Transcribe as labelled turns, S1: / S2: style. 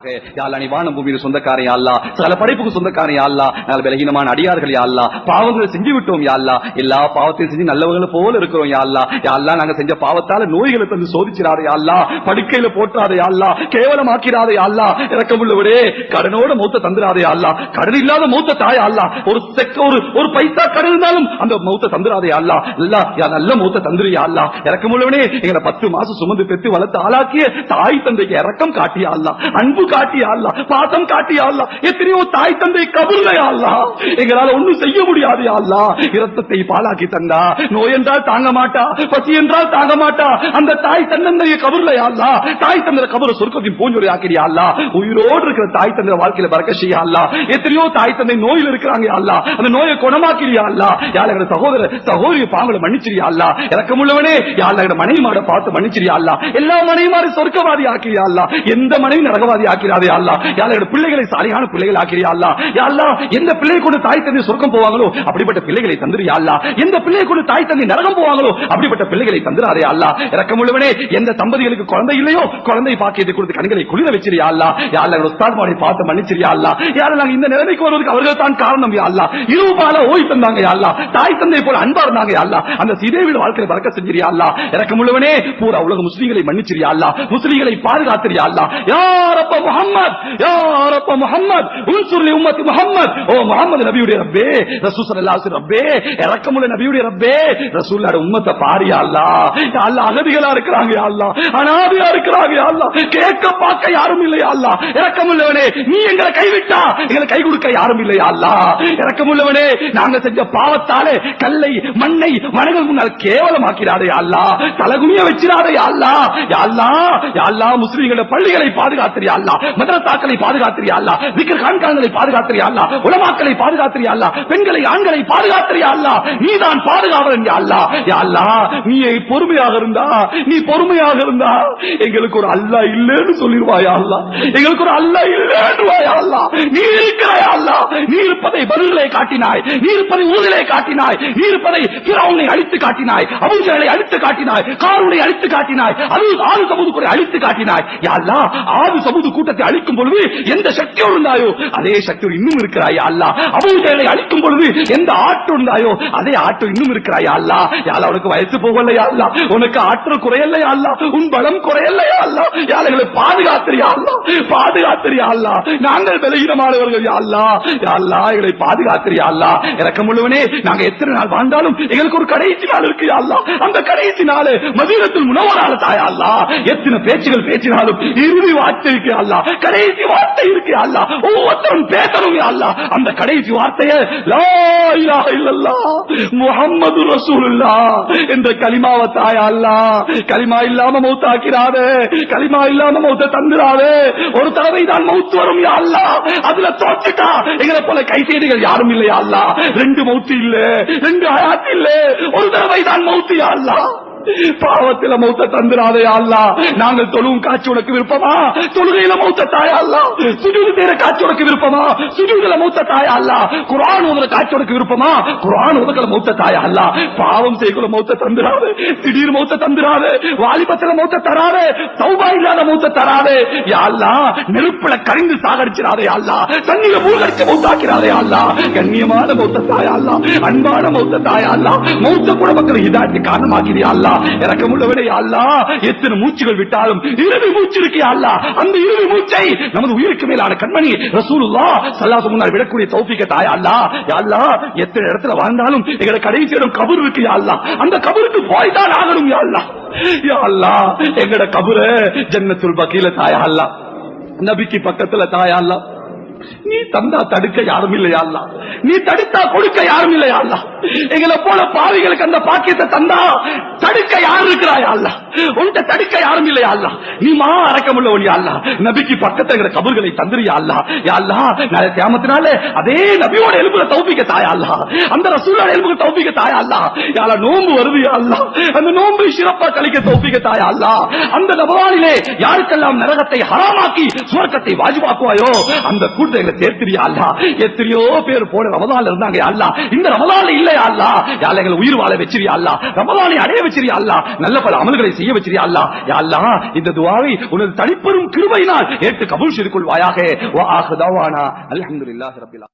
S1: யாழ்லா நீ வானம் பூமியில் சொந்தக்காரன் யாழ்லா சகல படைப்புக்கு சொந்தக்காரன் யாழ்லா நாங்கள் பலகீனமான அடியார்கள் யாழ்லா பாவங்களை செஞ்சு விட்டோம் யாழ்லா எல்லா பாவத்தையும் செஞ்சு போல இருக்கிறோம் யாழ்லா யாழ்லா நாங்க செஞ்ச பாவத்தால நோய்களை தந்து சோதிச்சிடாத யாழ்லா படுக்கையில யாழ்லா யாழ்லா இறக்கமுள்ளவரே கடனோட மூத்த தந்துடாதே யாழ்லா கடன் இல்லாத மூத்த தாய் ஒரு செக்க ஒரு ஒரு பைசா கடன் இருந்தாலும் அந்த மூத்த தந்துடாதே அல்லா யா நல்ல மூத்த தந்துரியா அல்லா இறக்கமுள்ளவனே எங்களை பத்து மாசம் சுமந்து பெற்று வளர்த்து ஆளாக்கிய தாய் தந்தைக்கு இறக்கம் காட்டியா அன்பு காட்டியா பாசம் காட்டியா எத்தனையோ தாய் தந்தை கபுல்லையா அல்லா எங்களால ஒண்ணும் செய்ய முடியாது யா இரத்தத்தை பாலாக்கி தந்தா? நோய் என்றால் தாங்க மாட்டா? பசி என்றால் தாங்க மாட்டா? அந்த தாய் தந்தைய கபுல்லையா தாய் தந்தை கபுர சொர்க்கத்தின் பூஞ்சொலி ஆக்கிறியா உயிரோடு இருக்கிற தாய் தந்தை வாழ்க்கையில பறக்க செய்யா எத்தனையோ தாய் தந்தை நோயில் இருக்கிறாங்க அந்த நோயை குணமாக்கிறியா அல்லா யாழ் சகோதர சகோதரி பாவங்களை மன்னிச்சிரியா அல்லா இறக்கமுள்ளவனே யாழ் மனைவி மாட பார்த்து மன்னிச்சிரியா எல்லா மனைவி மாறி சொர்க்கவாதி ஆக்கிறியா எந்த மனைவி நரகவாதி ஆக்கிறாதே அல்லா யாரோட பிள்ளைகளை சாலையான பிள்ளைகள் ஆக்கிறியா அல்லா யா எந்த பிள்ளை கொண்டு தாய் தந்தை சொர்க்கம் போவாங்களோ அப்படிப்பட்ட பிள்ளைகளை தந்துரியா அல்லா எந்த பிள்ளை கொண்டு தாய் தந்தை நரகம் போவாங்களோ அப்படிப்பட்ட பிள்ளைகளை தந்துராதே அல்லா இறக்கமுள்ளவனே எந்த தம்பதிகளுக்கு குழந்தை இல்லையோ குழந்தை பாக்கியத்தை கொடுத்து கண்களை குளிர வச்சிருயா அல்லா யாரில் உஸ்தாத் மாடி பார்த்து மன்னிச்சிரியா அல்லா யாழ் நாங்க இந்த நிலைமைக்கு வருவதற்கு அவர்கள் தான் காரணம் யா அல்லா இரவு பால ஓய் தந்தாங்க யா அல்லா தாய் தந்தை போல அன்பா இருந்தாங்க யா அல்லா அந்த சீதே வீடு வாழ்க்கையை பறக்க செஞ்சிரியா அல்லா இறக்கமுள்ளவனே பூரா உலக முஸ்லீம்களை மன்னிச்சிரியா அல்லா முஸ்லீம்களை பாதுகாத்திரியா அல்லா யாரப்ப முஹம்மத் யாரப்ப முஹம்மத். உன்சுர்லி உம்மத்தி முஹம்மத். ஓ முஹம்மது நபியுடைய ரப்பே. ரசூல் ஸல்லல்லாஹு அலைஹி ரப்பே. இறக்கமுள்ள நபியுடைய ரப்பே. ரசூல்லோட உம்மத்தை பாரியா அல்லா யா அல்லா அகதிகளா இருக்கிறாங்க யா அல்லா அனாதையா இருக்கிறாங்க யா அல்லா கேட்க பார்க்க யாரும் இல்லையா அல்லா இறக்கமுள்ளவனே நீ எங்களை கைவிட்டா எங்களை கை கொடுக்க யாரும் இல்லையா அல்லா இறக்கமுள்ளவனே நாங்க செஞ்ச பாவத்தாலே கல்லை மண்ணை மனங்கள் முன்னால் கேவலமாக்கிறாரே அல்லா தலகுனிய வச்சிடாதே அல்லா யாழ்லா யாழ்லா முஸ்லிம்கள பள்ளிகளை பாதுகாத்திரியா அல்லா மதரசாக்களை பாதுகாத்திரியா அல்லா? விக்கிர காண்கான்களை பாதுகாத்திரியா அல்லா? உலமாக்களை பாதுகாத்திரியா அல்லா? பெண்களை ஆண்களை பாதுகாத்திரியா அல்லா? நீ தான் பாதுகாவலன் யா அல்லா? யா அல்லா நீ பொறுமையாக இருந்தா நீ பொறுமையாக இருந்தா எங்களுக்கு ஒரு அல்லா இல்லைன்னு சொல்லிடுவாயா அல்லா? எங்களுக்கு ஒரு அல்லா இல்லைன்னு அல்லா? நீ இருக்கிறாயா அல்லா? நீ இருப்பதை பதில்களை காட்டினாய். நீ இருப்பதை ஊழலை காட்டினாய். நீ இருப்பதை பிறவுனை அழித்து காட்டினாய். அவங்களை அழித்து காட்டினாய். காருனை அழித்து காட்டினாய். அது ஆறு சமூக அழித்து காட்டினாய். யா அல்லா ஆறு சமூது கூட்டத்தை அழிக்கும் பொழுது எந்த சக்தியோடு இருந்தாயோ அதே சக்தியோடு இன்னும் இருக்கிறாய் அல்லா? அபூஜலை அழிக்கும் பொழுது எந்த ஆட்டு இருந்தாயோ அதே ஆட்டு இன்னும் இருக்கிறாயா அல்லா? யால உனக்கு வயசு போகலையா அல்லா? உனக்கு ஆற்றல் குறையலையா அல்லா? உன் பலம் குறையலையா அல்லா? யாழைகளை பாதுகாத்திரியா அல்லா? பாதுகாத்திரியா அல்லா? நாங்கள் பலகீனமானவர்கள் யாழ்லா யாழ்லா எங்களை பாதுகாத்திரியா அல்லா? இறக்கம் உள்ளவனே நாங்க எத்தனை நாள் வாழ்ந்தாலும் எங்களுக்கு ஒரு கடைசி நாள் இருக்கு யா அந்த கடைசி நாள் மதீனத்தில் முனவரால தாயா அல்லா? எத்தனை பேச்சுகள் பேசினாலும் இறுதி வார்த்தைக்கு அல்ல. அல்லா கடைசி வார்த்தை இருக்கு அல்லா ஒவ்வொருத்தரும் பேசணும் யா அல்லா அந்த கடைசி வார்த்தையை லா ரசூலுல்லா என்ற கலிமாவை தாயா அல்லா கலிமா இல்லாம மௌத்தாக்கிறாரு கலிமா இல்லாம மௌத்த தந்துடாதே. ஒரு தடவை தான் மௌத்து வரும் யா அல்லா அதுல தோச்சுட்டா எங்களை போல கைசேடிகள் யாரும் இல்லையா அல்லா ரெண்டு மௌத்து இல்ல ரெண்டு ஆயாத்து இல்ல. ஒரு தடவை தான் மௌத்து அல்லா பாவத்தில மௌத்த தந்துராதே அல்லா நாங்கள் தொழுவும் காட்சி உனக்கு விருப்பமா? தொழுகையில மௌத்த தாயா அல்லா சுஜூது தேர காட்சி உனக்கு விருப்பமா? சுஜூதுல மௌத்த தாயா அல்லா குரான் உதற காட்சி உனக்கு விருப்பமா? குரான் உதக்கல மௌத்த தாயா அல்லா பாவம் செய்குல மௌத்த தந்துராதே. திடீர் மௌத்த தந்துராதே. வாலிபத்தில மௌத்த தராது. சௌபா இல்லாத மௌத்த தராது. யாழ்லா நெருப்புல கரிந்து சாகடிச்சிடாதே யா அல்லா தண்ணீர மூழ்கடிச்சு மௌத்தாக்கிறாதே யா அல்லா கண்ணியமான மௌத்த தாயா அல்ல அன்பான மௌத்த தாயா அல்ல மௌத்த கூட மக்கள் இதாட்டி காரணமாக்கிறியா இறக்கம் உள்ளவனே அல்லா எத்தனை மூச்சுகள் விட்டாலும் இறுதி மூச்சு இருக்கே அல்லா அந்த இறுதி மூச்சை நமது உயிருக்கு மேலான கண்மணி ரசூலுல்லா சல்லாத்து முன்னால் விடக்கூடிய தௌபிக்க தாயா அல்லா அல்லா எத்தனை இடத்துல வாழ்ந்தாலும் எங்களை கடைசி இடம் கபர் இருக்கு அல்லா அந்த கபருக்கு போய் தான் ஆகணும் அல்லா அல்லா எங்கட கபரு ஜன்னத்துல் பக்கீல தாயா அல்லா நபிக்கு பக்கத்துல தாயா அல்லா நீ தந்தா தடுக்க யாரும் இல்லையா நீ தடுத்தா கொடுக்க யாரும் இல்லையா எங்களை போல பாவிகளுக்கு அந்த பாக்கியத்தை தந்தா தடுக்க யார் இருக்கிறாயா உன்கிட்ட தடுக்க யாரும் இல்லையா அல்லா நீ மா அறக்கமுள்ள ஒளி அல்லா நபிக்கு பக்கத்துல எங்களை கபர்களை தந்துரியா அல்லா யாழ்லா அல்லா நாளை கியாமத்தினால அதே நபியோட எலும்புல தௌபிக்க தாயா அல்லா அந்த ரசூலோட எலும்புக்கு தௌபிக்க தாயா அல்லா யால நோன்பு வருது யா அல்லா அந்த நோன்பு சிறப்பா கழிக்க தௌபிக்க தாயா அல்லா அந்த நபவானிலே யாருக்கெல்லாம் நரகத்தை ஹராமாக்கி சுவர்க்கத்தை வாஜிபாக்குவாயோ அந்த கூட்டத்தை எங்களை சேர்த்திரியா அல்லா எத்தனையோ பேர் போன ரமதான்ல இருந்தாங்க யா அல்லா இந்த ரமதான்ல இல்லையா அல்லா யால எங்களை உயிர் வாழ வச்சிரியா அல்லா ரமதானை அடைய வச்சிரியா அல்லா நல்ல பல அமல்களை செய்ய செய்ய வச்சிரியா அல்லா அல்லா இந்த துவாவை உனது தனிப்பெரும் கிருபையினால் ஏற்று கபூல் செய்து கொள்வாயாக. வா ரபிலா